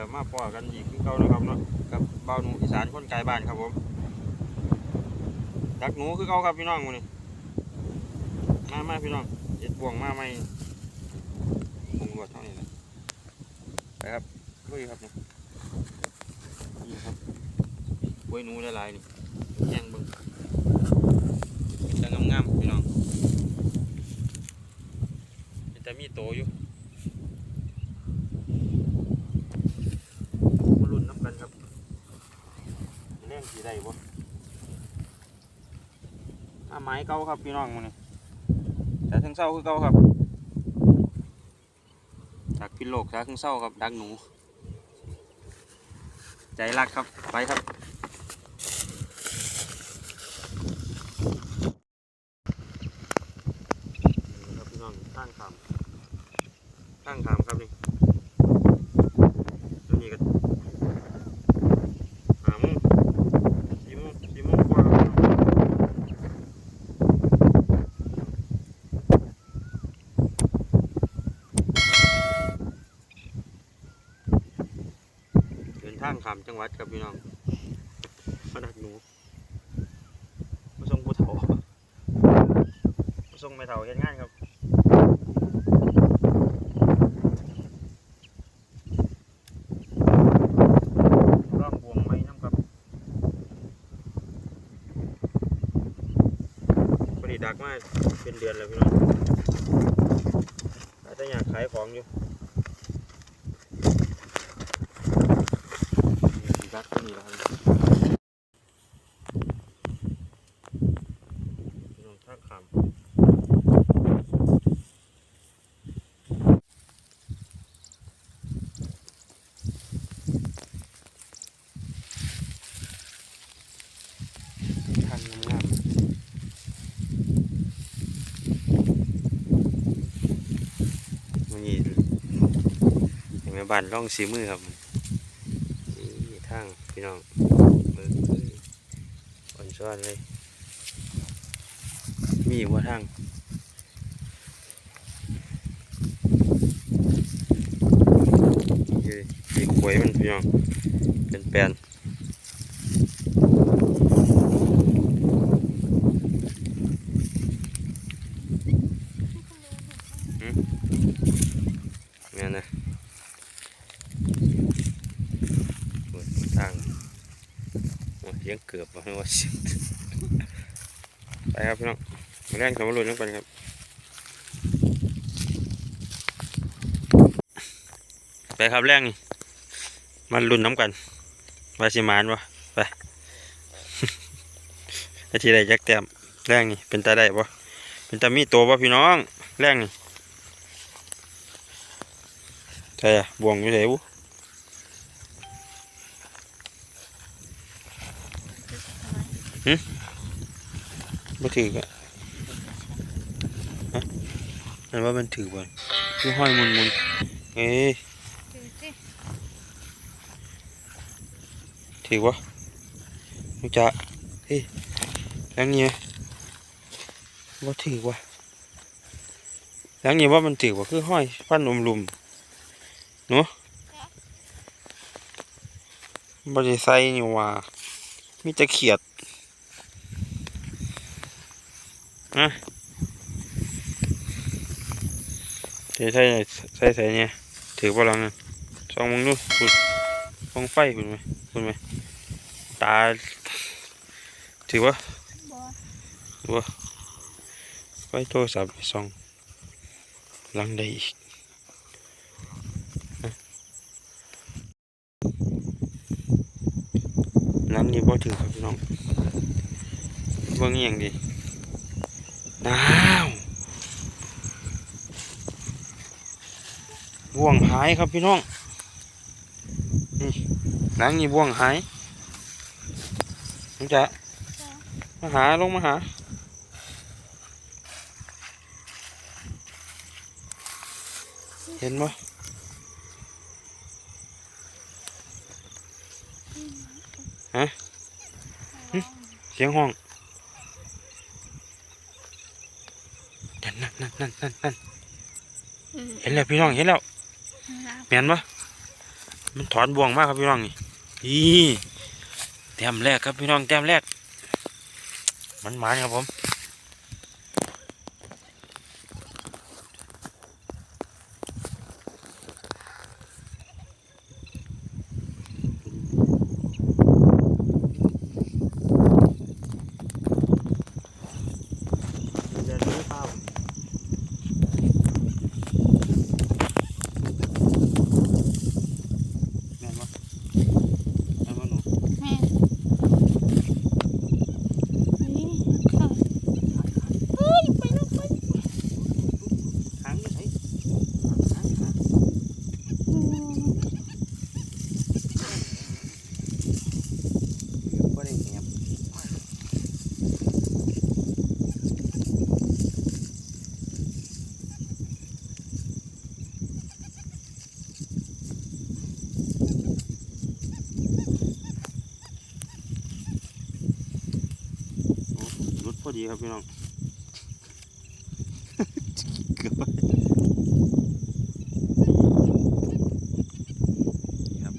ที่นี่ก็มาปอกันอีกคือเก่านะครับเนาะกับเบาหนูอีสานคนไกลบ้านครับผมดักหนูคือเก่าครับพี่น้องมื้อนี้มามาพี่น้องเอ็ดบ่วงมาใหม่คงรวดเท่านี้แหละไปครับลุยครับเนี่ยนี่ครับกล้วยหนูหลายๆนี่แย่งบิ่งจะงามๆพี่น้องมันจะมีโตอยู่ มาลุ้นน้ำกันครับเรื่องสี ได้บ่อาไม้เก่าครับพี่น้องมันนี่แต่ถึงเศร้าคือเก่าครับจากพิโลกจากถึงเศร้าครับดักหนู ใจรักครับไปครับพี่น้องข้างขามข้างขามครับนี่ตัวนี้ก็ หาโมงสี่โมงสี่โมงกว่าครับเดินทางข้ามจังหวัด ครับพี่น้องมาดักหนูมาส่งผู้เฒ่ามาส่งไม่เฒ่าเห็นงานครับร่องวงไม้น้ำครับดีดักมากเป็นเดือนแล้วพี่น้องอาจจะอยากขายของอยู่นี่ดักตัวนี้แล้วครับพี่น้องท่าขามทางงามๆ มันนี่เห็นไห มบ้านร่องสีมือครับนี่ทางพี่น้องมืออ่อนซ้อนเลย มีอีกว่าทางเฮ้ยขวยมันพี่น้องเป็นแปลนเนี่ยนะโอ้ยทางโอ้ยเลี้ยงเกื อบมาว่าสิไปครับพี่น้องมาแรงสำรวจน้ำกันครับไปครับแรงนี่มาลุ้นน้ำกันวาสิมานวะไปไอาทีใดจักแต้มแรงนี่เป็นตาได้ปะเป็นตามีตัวปะพี่น้องแรงนี่ใช่อะบวงอยู่ไหนบุ บ่ถือกะฮะนั่นว่ามันถือบ่คือห้อยมุนมุนๆเอ้ยดูสิถือวะมึงจะเฮ้ยแล้วเงี้ยว่าถือวะแล้วเงี้ยว่ามันถือวะคือห้อยฟันอมลุมเนาะบริไซนี่ว่ามีแต่เขียด นะใส่ใส่ใส่ใส่เนี่ยถือบ่ลังนั่นสองมึงดูคุณฟองไฟคุณไหมคุณไหมตาถือว่าบอไฟโทรศัพท์ส่องลังได้อีกนะหลังนี้บ่ถือครับพี่น้องเบิ่งอหย่างดี น้าวบ่วงหายครับพี่น้องนี่งนี่บ่วงหายน้องจ๊ะมาหาลงมาหาเห็นบ่เสียงห้อง นั่นนั่นนั่นนั่นนั่นนั่นอืมเห็นแล้วพี่น้องเห็นแล้วน้เปลี่ยนปะมันถอนบ่วงมากครับพี่น้องนี่นี่แต้มแรกครับพี่น้องแต้มแรกมันหมานครับผมแม่ ดพอดีครับพี่น้อง เกือบไปครับ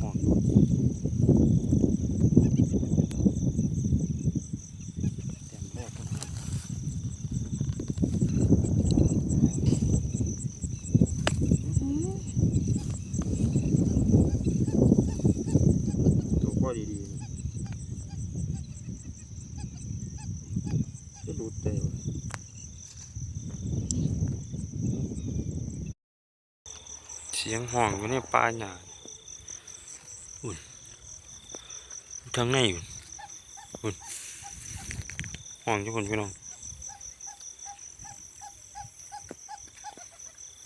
ห่วงเต็มแรกครับ อืม ตัวพ่อดีๆ สียงห้องอยู่ในป่าหญ้าอุ่นทางในอยู่อุ่นห้องทุกคนพี่น้อง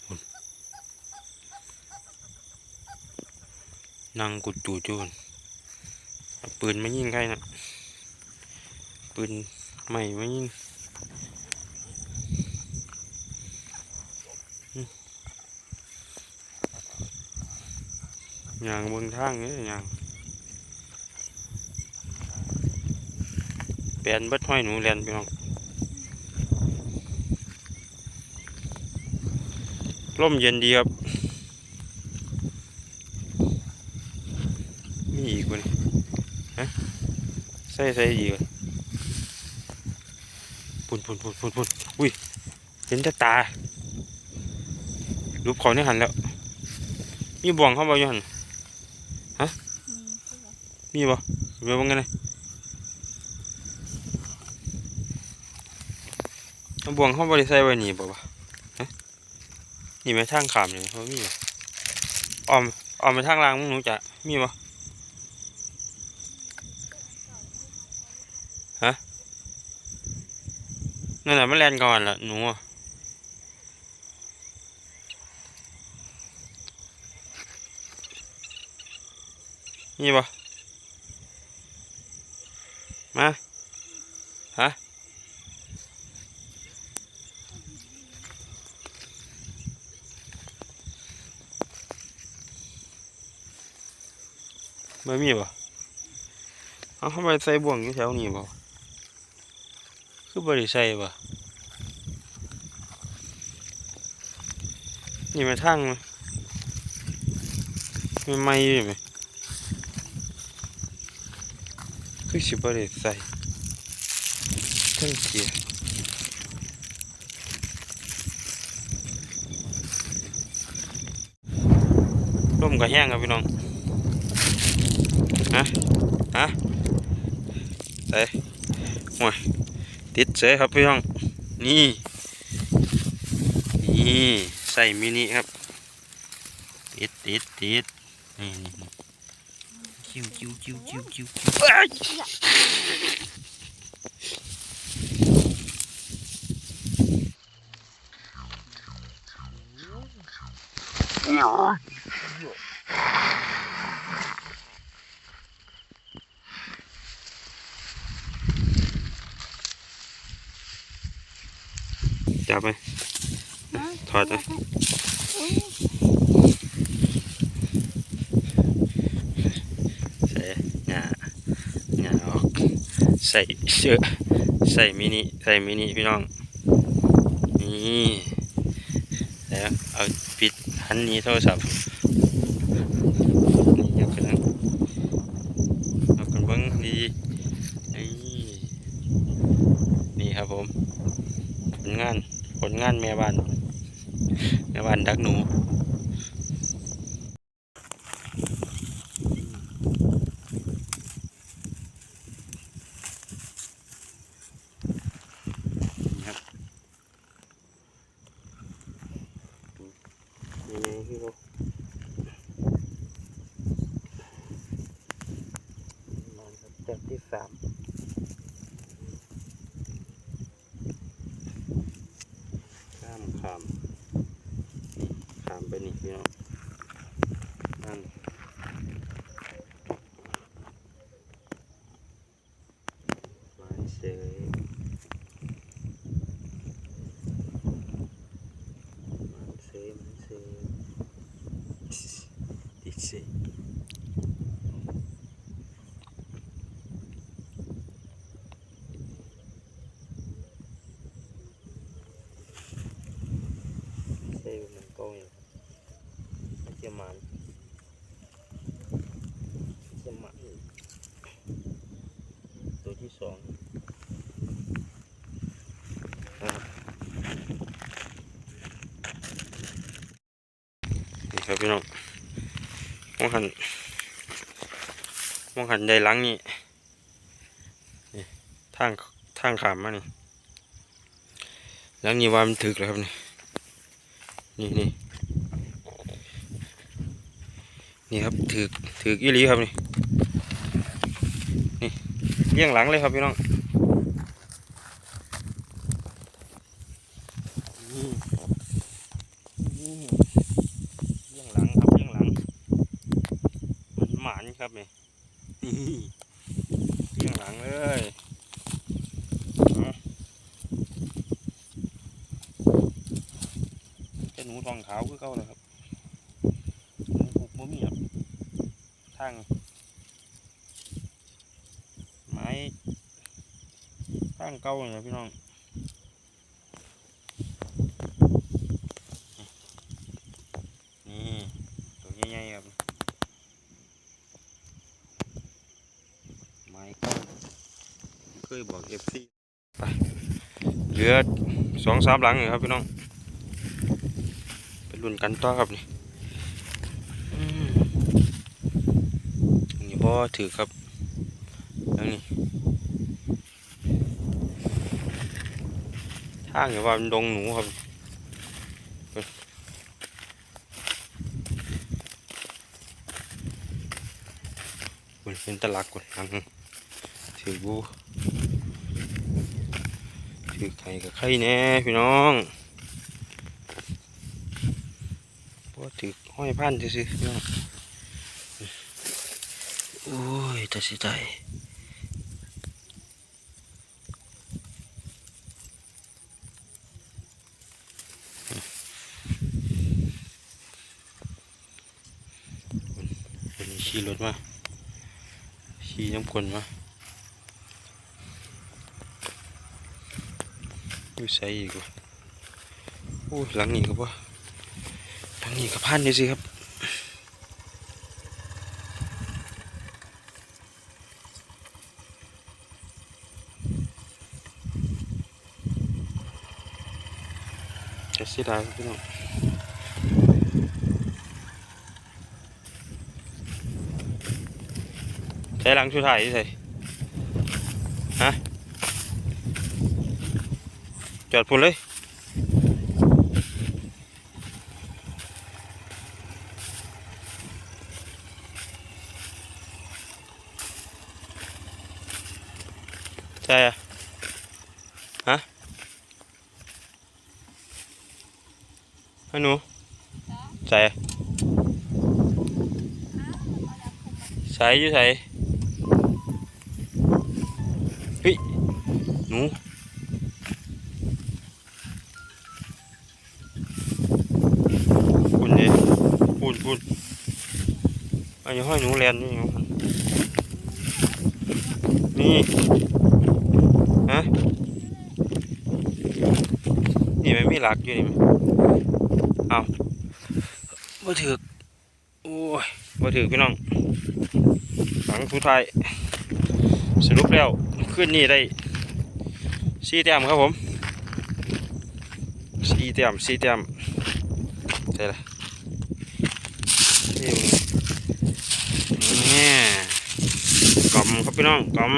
อุ่นนั่งกุดจูจูนปืนไมายิงใครนะปืนใหม่ไมายิง อย่างบนทางนี่ยางแปลนเบัดห้อยหนูแลนพี่น้องร่มเย็นดีครับ มีอีกวะนี่ฮะใส่ใส่อีกวะปุ่นปุ่นปุ่นปุ่นปุ่นอุ้ยเห็นต่ตารูปเขาเนี่ยหันแล้ว มีบ่วงเข้ามาอยู่หัน มีคือแบบมีบ่เดี๋ยวบังกันเลยบ่วงเข้าบริใส่ไว้นี่บ่วะฮะนี่ไหมทางขามนี่เขามีบ่ออมออมไปทางล่างมึงหนูจะมีบ่ฮะนั่นแหละมันแลนก่อนละหนูอะมีบ่ มาฮะไม่มีบ่เอาเข้าไปใส่บ่วงอยู่แถวนี้บ่คือบริใส่บ่นี่มาทางมั้ยไม่ไม่อยู่ไหม คือสิบริใส่ทั้งเกียร์ลมก็แห้งครับพี่น้อง ฮะ ฮะใส่โอ้ยติดเสยครับพี่น้อง นี่ นี่ ใส่มินิครับ ติดติดติดนี่นี่ 九九九九九哎呀！嗯好好没有加好的 ใส่เสื้อใส่มินิใส่มินิพี่น้องนี่แล้วเอาปิดหันนี้โทรศัพท์นี่ยกขึ้นนะยกขึ้นเบิ้งดีนี่นี่ครับผมผลงานผลงานแม่บ้านแม่บ้านดักหนู ครับนี่ไงพี่เขามาครับเต็มที่สาม ขามขามนี่ขามไปนี่พี่น้องนั่นไม้เสย มันเซมันเซติดเซเซมันก็อย่างมัน จะมันจะมันตัวที่สองนี่ครับพี่น้องมองหันมองหันได้หลังนี่นี่ทางทางขามมานี่หลังนี้ว่ามันถึกแล้วครับนี่นี่นี่ นี่ครับถึกถึกอีหลีครับนี่นี่เลี้ยงหลังเลยครับพี่น้องเลี้ยงหลังครับเลี้ยงหลังมันหมานครับนี่เลี้ยงหลังเลยเอาเป็นหนูทองขาวคือเก่าเลยครับหนูผูกบ่มีครับ ทางไม้ทางเก่าเลยพี่น้องนี่ตัวใหญ่ๆครับไม้ก็เคยบอกเอฟซีไปเหลือสองสามหลังอยู่ครับพี่น้องไปรุ่นกันต่อครับนี่อืม นี่ถือครับแล้วนี่ทางอย่าว่ามันดงหนูครับคุณเป็นตลักกดหลังถือบูถือไข่กับไข่แน่พี่น้องเพราถือห้อยพันซื่อๆพี่น้อง โอ้ยแต่สิใจขี่รถมาขี่น้ำกลมาอุ้ยใส่อีกว่ะโอ้ยหลังนี้ก็บ่หลังนี้ก็พันนี่สิครับจะเสียดายครับพี่น้องใช้หลังชุดไทยใส่ฮะจอดพุ่นเลยใช่อะ ใช่อยู่ใส่เฮ้ยหนูคุณเนี่ยคุณคุณอันนี้ห้อยหนูแลนนี่นี่ฮะนี่มันมีหลักอยู่นี่เอาบ่ถือโอ้ยบ่ถือพี่น้อง หลังสุดท้ายสรุปแล้วขึ้นนี่ได้สี่แต้มครับผมสี่แต้มสี่แต้มใช่ละนี่นี่กล่อมครับพี่น้องกล่อม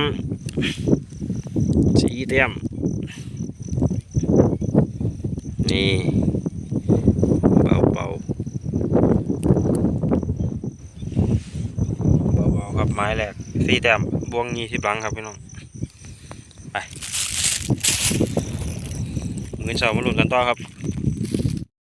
สี่แต้มนี่เบาเบาเบาเบาๆครับไม้แรกสี่แต้มบวงยี่สิบหลังครับพี่น้อง ไปเงินเสาร์มาลุ้นกันต่อครับ